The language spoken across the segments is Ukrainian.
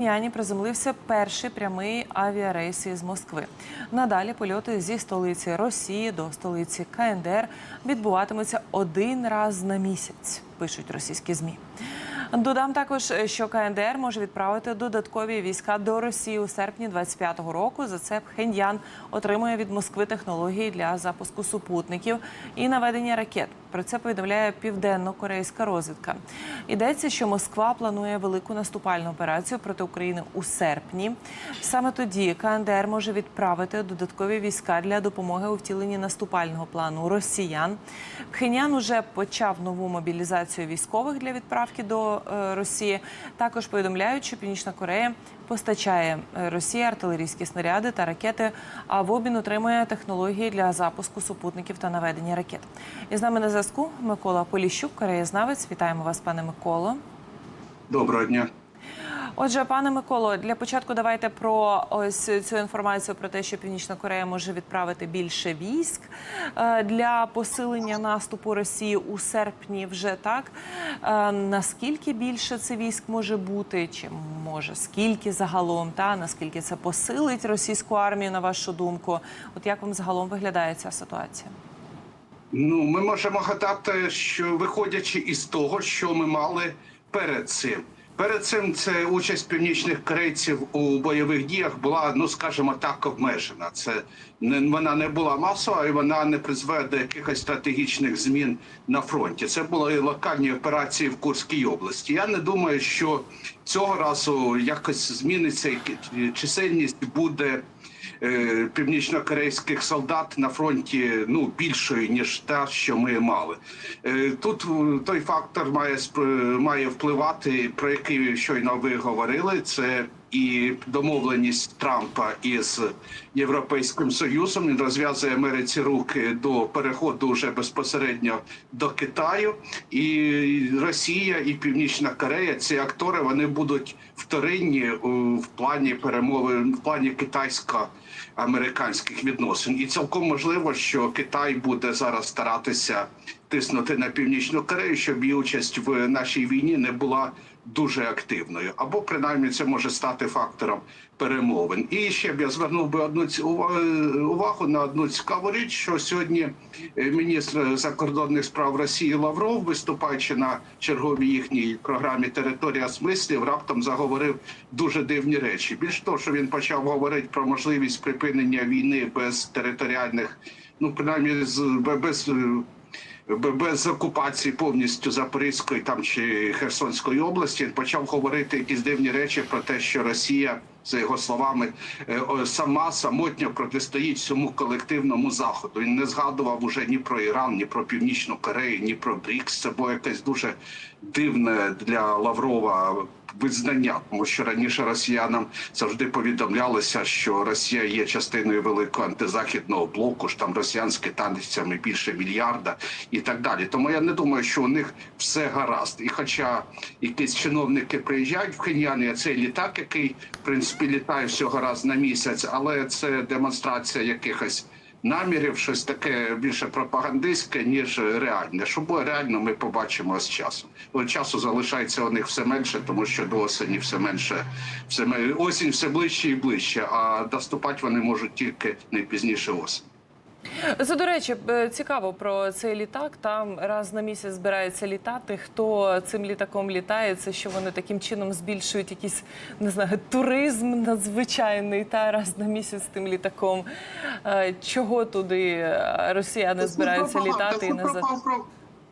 Яні приземлився перший прямий авіарейс із Москви. Надалі польоти зі столиці Росії до столиці КНДР відбуватимуться один раз на місяць, пишуть російські змі. Додам також, що КНДР може відправити додаткові війська до Росії у серпні 25-го року. За це Пхеньян отримує від Москви технології для запуску супутників і наведення ракет. Про це повідомляє південно-корейська розвідка. Йдеться, що Москва планує велику наступальну операцію проти України у серпні. Саме тоді КНДР може відправити додаткові війська для допомоги у втіленні наступального плану росіян. Пхенян уже почав нову мобілізацію військових для відправки до е, Росії. Також повідомляють, що Північна Корея постачає е, Росії артилерійські снаряди та ракети, а в обмін отримує технології для запуску супутників та наведення ракет. І з нами на зв'язку Микола Поліщук, кореєзнавець. Вітаємо вас, пане Миколо. Доброго дня. Отже, пане Миколо, для початку давайте про ось цю інформацію про те, що Північна Корея може відправити більше військ е, для посилення наступу Росії у серпні. Вже так Е, наскільки більше це військ може бути, чи може скільки загалом, та наскільки це посилить російську армію, на вашу думку? От як вам загалом виглядає ця ситуація? Ну, ми можемо гадати, що виходячи із того, що ми мали перед цим. Перед цим це участь північних корейців у бойових діях була, ну скажімо так, обмежена. Це не вона не була масова і вона не призведе до якихось стратегічних змін на фронті. Це були локальні операції в Курській області. Я не думаю, що цього разу якось зміниться чисельність буде е, північнокорейських солдат на фронті ну більшою ніж та, що ми мали. Е, Тут той фактор має має впливати, про який щойно ви говорили. Це і домовленість Трампа із Європейським Союзом. Він розв'язує Америці руки до переходу вже безпосередньо до Китаю. І Росія і Північна Корея ці актори вони будуть вторинні в плані перемови в плані китайсько-американських відносин. І цілком можливо, що Китай буде зараз старатися тиснути на північну Корею, щоб її участь в нашій війні не була дуже активною, або принаймні це може стати фактором перемовин. І ще б я звернув би одну увагу на одну цікаву річ, що сьогодні е, міністр закордонних справ Росії Лавров, виступаючи на черговій їхній програмі Територія смислів, раптом заговорив дуже дивні речі. Більш того, що він почав говорити про можливість припинення війни без територіальних, ну принаймні з бе- без. Без окупації повністю Запорізької там чи Херсонської області він почав говорити якісь дивні речі про те, що Росія, за його словами, е, сама самотньо протистоїть цьому колективному заходу. Він не згадував уже ні про Іран, ні про Північну Корею, ні про БРІКС. Це було якесь дуже дивне для Лаврова визнання, тому що раніше росіянам завжди повідомлялося, що Росія є частиною великого антизахідного блоку, ж там росіян з більше мільярда і так далі. Тому я не думаю, що у них все гаразд. І хоча якісь чиновники приїжджають в Пхеньян, і цей літак, який в принципі літає всього раз на місяць, але це демонстрація якихось. Намірів щось таке більше пропагандистське, ніж реальне. Що було реально, ми побачимо з часом. От часу залишається у них все менше, тому що до осені все менше, все менше. осінь все ближче і ближче. А доступати вони можуть тільки найпізніше пізніше осінь. Це до речі, цікаво про цей літак. Там раз на місяць збирається літати. Хто цим літаком літає? Це що вони таким чином збільшують якийсь не знаю, туризм надзвичайний та раз на місяць тим літаком. Е, Чого туди е, росіяни збираються літати і назад?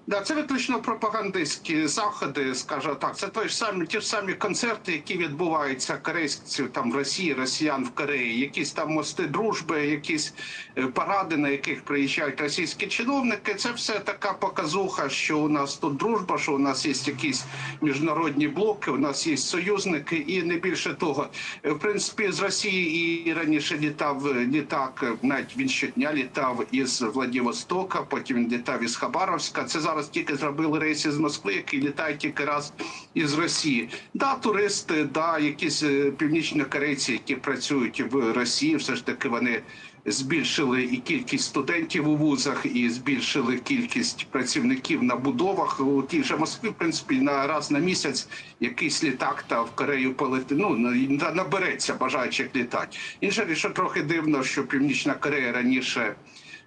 Да, це виключно пропагандистські заходи, скажімо так. Це той ж самі ті ж самі концерти, які відбуваються корейців там в Росії, росіян в Кореї, якісь там мости дружби, якісь е, паради, на яких приїжджають російські чиновники. Це все така показуха, що у нас тут дружба, що у нас є якісь міжнародні блоки, у нас є союзники, і не більше того. Е, В принципі, з Росії і раніше літав е, літак, навіть він щодня літав із Владивостока, потім літав із Хабаровська. Це зараз зараз тільки зробили рейси з Москви, які літають тільки раз із Росії. Да, туристи, да, якісь е, північнокорейці, які працюють в Росії, все ж таки вони збільшили і кількість студентів у вузах, і збільшили кількість працівників на будовах. У тій же Москві, в принципі, на раз на місяць якийсь літак та в Корею полети. Ну на- набереться бажаючих літати. Річ, що трохи дивно, що Північна Корея раніше.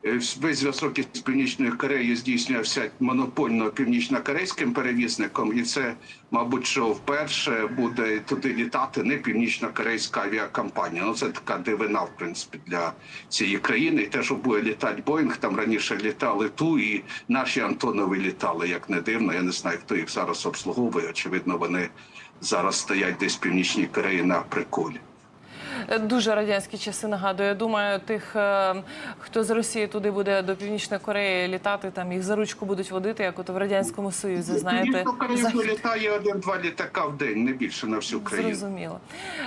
Е, Весь зв'язок із північною Кореєю здійснювався монопольно північно-корейським перевізником, і це, мабуть, що вперше буде туди літати не північно-корейська авіакомпанія. Ну це така дивина, в принципі, для цієї країни. І те, що буде літати Боїнг, там раніше літали ту, і наші Антонови літали, як не дивно. Я не знаю, хто їх зараз обслуговує. Очевидно, вони зараз стоять десь в північній Кореї на приколі. Дуже радянські часи нагадую. Я думаю, тих, е, хто з Росії туди буде до Північної Кореї літати, там їх за ручку будуть водити, як от в радянському союзі. Знаєте, Корею літає один-два літака в день, не більше на всю країну. Зрозуміло.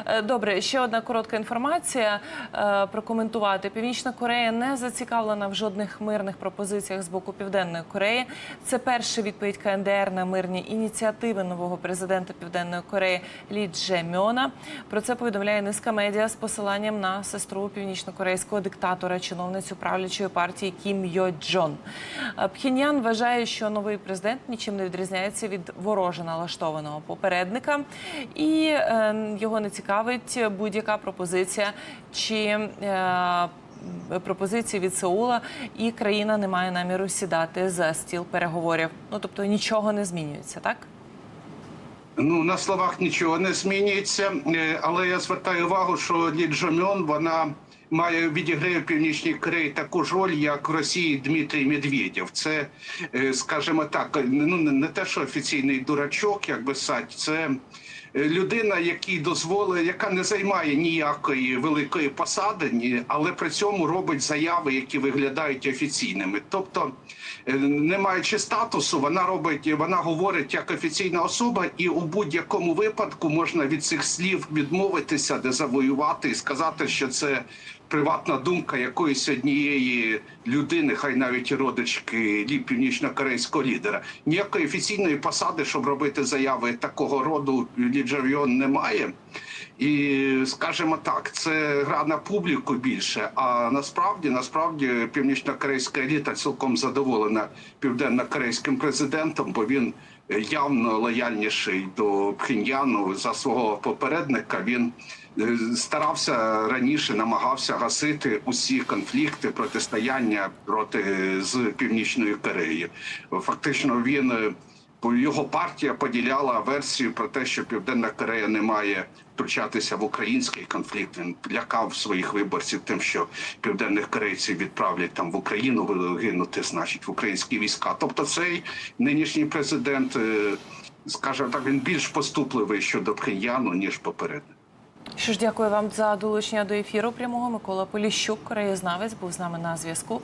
Е, Добре, ще одна коротка інформація е, прокоментувати. Північна Корея не зацікавлена в жодних мирних пропозиціях з боку Південної Кореї. Це перша відповідь КНДР на мирні ініціативи нового президента Південної Кореї Лі Дже Мьона. Про це повідомляє низка медіа з посиланням на сестру північнокорейського диктатора, чиновницю правлячої партії Кім Йо Джон. Е, Пхеньян вважає, що новий президент нічим не відрізняється від вороже налаштованого попередника, і е, його не цікавить будь-яка пропозиція чи. Е, Пропозиції від Сеула, і країна не має наміру сідати за стіл переговорів. Ну тобто нічого не змінюється, так? Ну на словах нічого не змінюється, е, але я звертаю увагу, що Лі Джомьон, вона має відіграє в північній Кореї таку ж роль, як в Росії Дмитрій Медведєв. Це, е, скажімо так, ну не- те, що офіційний дурачок, як би сать, це. Е, Людина, який дозволить, яка не займає ніякої великої посади, ні, але при цьому робить заяви, які виглядають офіційними. Тобто, е, не маючи статусу, вона робить, вона говорить як офіційна особа, і у будь-якому випадку можна від цих слів відмовитися, дезавоювати і сказати, що це приватна думка якоїсь однієї людини, хай навіть і родички північно-корейського лідера. Ніякої офіційної посади, щоб робити заяви такого роду, Лі Джавіон немає. І скажімо так, це гра на публіку більше. А насправді, насправді, північно-корейська еліта цілком задоволена південно-корейським президентом, бо він явно лояльніший до Пхеньяну за свого попередника. Він е, старався раніше, намагався гасити усі конфлікти, протистояння проти з північною Кореєю. Фактично, він е, його партія поділяла версію про те, що Південна Корея не має втручатися в український конфлікт. Він лякав своїх виборців тим, що південних корейців відправлять там в Україну гинути, значить, в українські війська. Тобто, цей нинішній президент, е, скажімо так, він більш поступливий щодо Пхеньяну, ніж попередник. Що ж, дякую вам за долучення до ефіру прямого. Микола Поліщук, краєзнавець, був з нами на зв'язку.